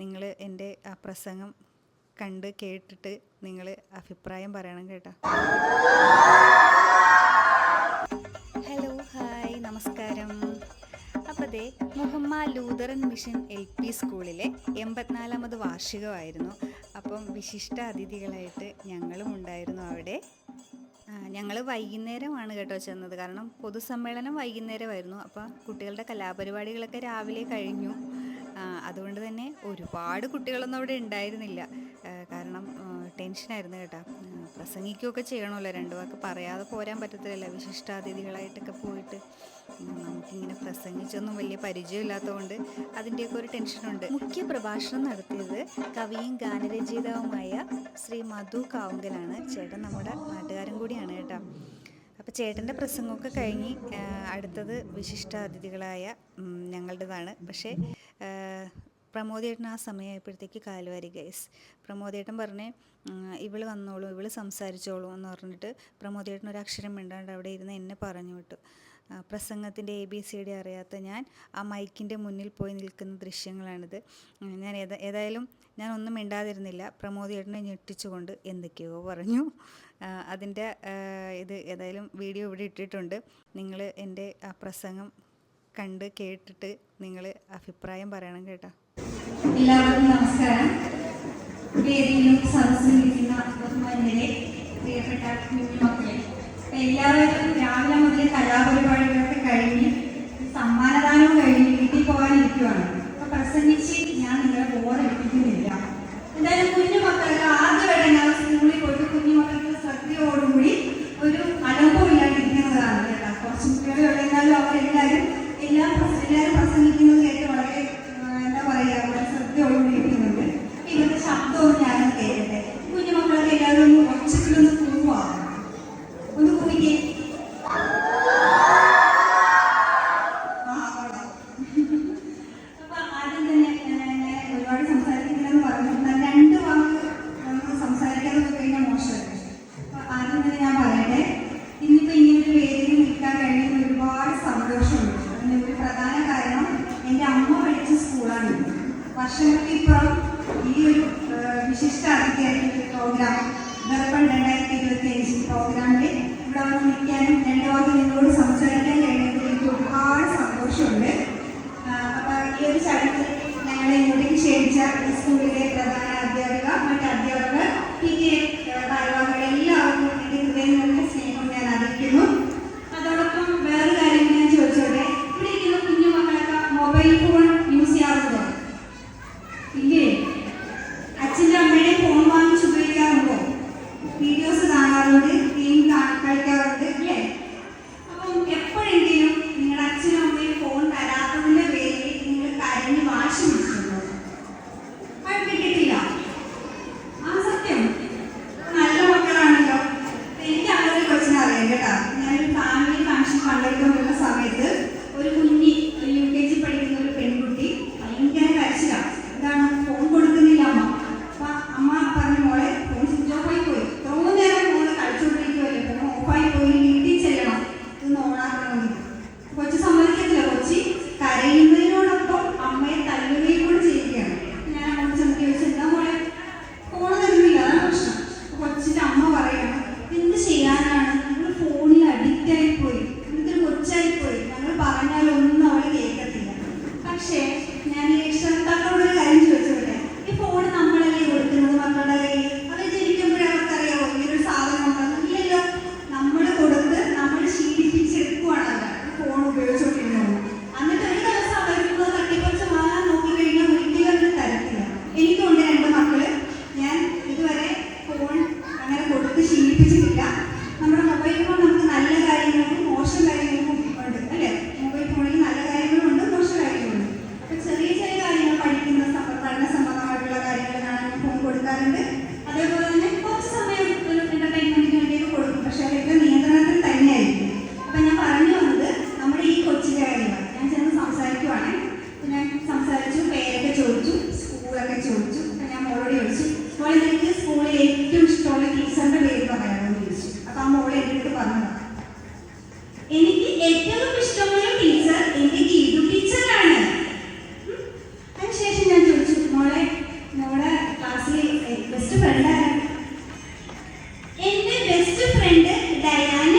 നിങ്ങൾ എന്റെ ആ പ്രസംഗം കണ്ട് കേട്ടിട്ട് നിങ്ങൾ അഭിപ്രായം പറയണം കേട്ടോ. ഹലോ ഹായ് നമസ്കാരം. അപ്പോൾ ദേ Muhamma Lutheran mission L P സ്കൂളിലെ എൺപത്തിനാലാമത് വാർഷികമായിരുന്നു. അപ്പം വിശിഷ്ട അതിഥികളായിട്ട് ഞങ്ങളും ഉണ്ടായിരുന്നു അവിടെ. ഞങ്ങൾ വൈകുന്നേരമാണ് കേട്ടോ ചെന്നത്. കാരണം പൊതുസമ്മേളനം വൈകുന്നേരമായിരുന്നു. അപ്പോൾ കുട്ടികളുടെ കലാപരിപാടികളൊക്കെ രാവിലെ കഴിഞ്ഞു. അതുകൊണ്ട് തന്നെ ഒരുപാട് കുട്ടികളൊന്നും അവിടെ ഉണ്ടായിരുന്നില്ല. കാരണം ടെൻഷനായിരുന്നു കേട്ടോ. പ്രസംഗിക്കുകയൊക്കെ ചെയ്യണമല്ലോ. രണ്ടു വാക്ക് പറയാതെ പോരാൻ പറ്റത്തില്ലല്ലോ. വിശിഷ്ടാതിഥികളായിട്ടൊക്കെ പോയിട്ട്. നമുക്കിങ്ങനെ പ്രസംഗിച്ചൊന്നും വലിയ പരിചയമില്ലാത്തതുകൊണ്ട് അതിന്റെയൊക്കെ ഒരു ടെൻഷനുണ്ട്. മുഖ്യ പ്രഭാഷണം നടത്തിയത് കവിയും ഗാനരചയിതാവുമായ ശ്രീ മധു കാവുങ്കലാണ് ചേട്ടൻ നമ്മുടെ നാട്ടുകാരൻ കൂടിയാണ് കേട്ടോ. അപ്പോൾ ചേട്ടന്റെ പ്രസംഗമൊക്കെ കഴിഞ്ഞ് അടുത്തത് വിശിഷ്ടാതിഥികളായ ഞങ്ങളുടേതാണ്. പക്ഷേ പ്രമോദേട്ടൻ ആ സമയമായപ്പോഴത്തേക്ക് കാലുവാരി ഗൈസ് പ്രമോദേട്ടൻ പറഞ്ഞേ ഇവൾ വന്നോളൂ ഇവൾ സംസാരിച്ചോളൂ എന്ന് പറഞ്ഞിട്ട് പ്രമോദേട്ടൻ ഒരു അക്ഷരം മിണ്ടാണ്ട് അവിടെ ഇരുന്ന് എന്നെ പറഞ്ഞു വിട്ടു. പ്രസംഗത്തിന്റെ എ ബി സി ഡി അറിയാത്ത ഞാൻ ആ മൈക്കിന്റെ മുന്നിൽ പോയി നിൽക്കുന്ന ദൃശ്യങ്ങളാണിത്. ഞാൻ ഏതാ ഏതായാലും ഞാൻ ഒന്നും മിണ്ടാതിരുന്നില്ല. പ്രമോദേട്ടനെ ഞെട്ടിച്ചുകൊണ്ട് എന്തൊക്കെയോ പറഞ്ഞു. അതിന്റെ ഇത് ഏതായാലും വീഡിയോ ഇവിടെ ഇട്ടിട്ടുണ്ട്. നിങ്ങൾ എന്റെ ആ പ്രസംഗം കണ്ട് കേട്ടിട്ട് നിങ്ങൾ അഭിപ്രായം പറയണം കേട്ടോ. എല്ലാവർക്കും നമസ്കാരം. വേദിയിലും സദസ്സിലിരിക്കുന്ന ബഹുമാന്യരെ പ്രിയപ്പെട്ട കുഞ്ഞുമക്കളെ അപ്പൊ എല്ലാവരും രാവിലെ മുതൽ കലാപരിപാടികളൊക്കെ കഴിഞ്ഞ് സമ്മാനദാനവും കഴിഞ്ഞ് വീട്ടിൽ പോകാനിരിക്കുവാണ് അപ്പൊ പ്രസംഗിച്ച് ഞാൻ നിങ്ങളെ ബോറടിപ്പിക്കുന്നില്ല എന്തായാലും കുഞ്ഞുമക്കൾക്ക് ആദ്യമായിട്ട് ഞാൻ സ്കൂളിൽ പോയിട്ട് കുഞ്ഞുമക്കൾക്ക് ശ്രദ്ധയോടുകൂടി ഒരു അലമ്പമില്ലാണ്ടിരിക്കുന്നതാണ് കേട്ടോ കുറച്ച് കുട്ടികളെ എന്നാലും അവരെല്ലാവരും എല്ലാം പ്രസ- എല്ലാവരും പ്രസംഗിക്കുന്നത് കേട്ട് വളരെ ആ, എന്താ പറയുക വളരെ ശ്രദ്ധയോടുകൂടി ഇരിക്കുന്നുണ്ട് ഇവരുടെ ശബ്ദവും ഞാനൊന്ന് കേൾക്കട്ടെ കുഞ്ഞുമക്കളൊക്കെ എല്ലാവരും ഒന്ന് ഒച്ചത്തിലൊന്ന് പോവാ ഒന്ന് കുടിക്കേ ആ, കൊള്ളാം. അപ്പൊ ആദ്യം തന്നെ ഞാൻ ഞാൻ ഒരുപാട് സംസാരിക്കുന്നില്ലെന്ന് പറഞ്ഞു എന്നാൽ രണ്ട് വാക്ക് നമുക്ക് സംസാരിക്കാതെ പോയി കഴിഞ്ഞാൽ മോശമല്ലേ അപ്പൊ ആദ്യം തന്നെ ഞാൻ പറയട്ടെ ഇന്നിപ്പോ ഇങ്ങനെ ഒരു വേദിയിൽ നിൽക്കാൻ കഴിയുന്ന ഒരുപാട് സന്തോഷമുണ്ട് അതിന് ഒരു പ്രധാന കാരണം എന്റെ അമ്മ പഠിച്ച സ്കൂളാണ് ഇത്. വർഷങ്ങൾക്കിപ്പുറം ഈ ഒരു വിശിഷ്ട അതിഥിയായിട്ട് പ്രോഗ്രാം ദർപ്പൺ രണ്ടായിരത്തി ഇരുപത്തി അഞ്ച് പ്രോഗ്രാമിൽ ഇവിടെ വന്ന് നിൽക്കാനും രണ്ട് നിങ്ങളോട് സംസാരിക്കാൻ കഴിഞ്ഞതിൽ എനിക്ക് ഒരുപാട് സന്തോഷമുണ്ട്. അപ്പോൾ അപ്പൊ ഈ ഒരു ചടങ്ങിൽ ഞങ്ങളെ ഇങ്ങോട്ടേക്ക് ക്ഷണിച്ച സ്കൂളിലെ പ്രധാന കൊച്ചു സമ്മതിക്കത്തില്ല. Best friend Diana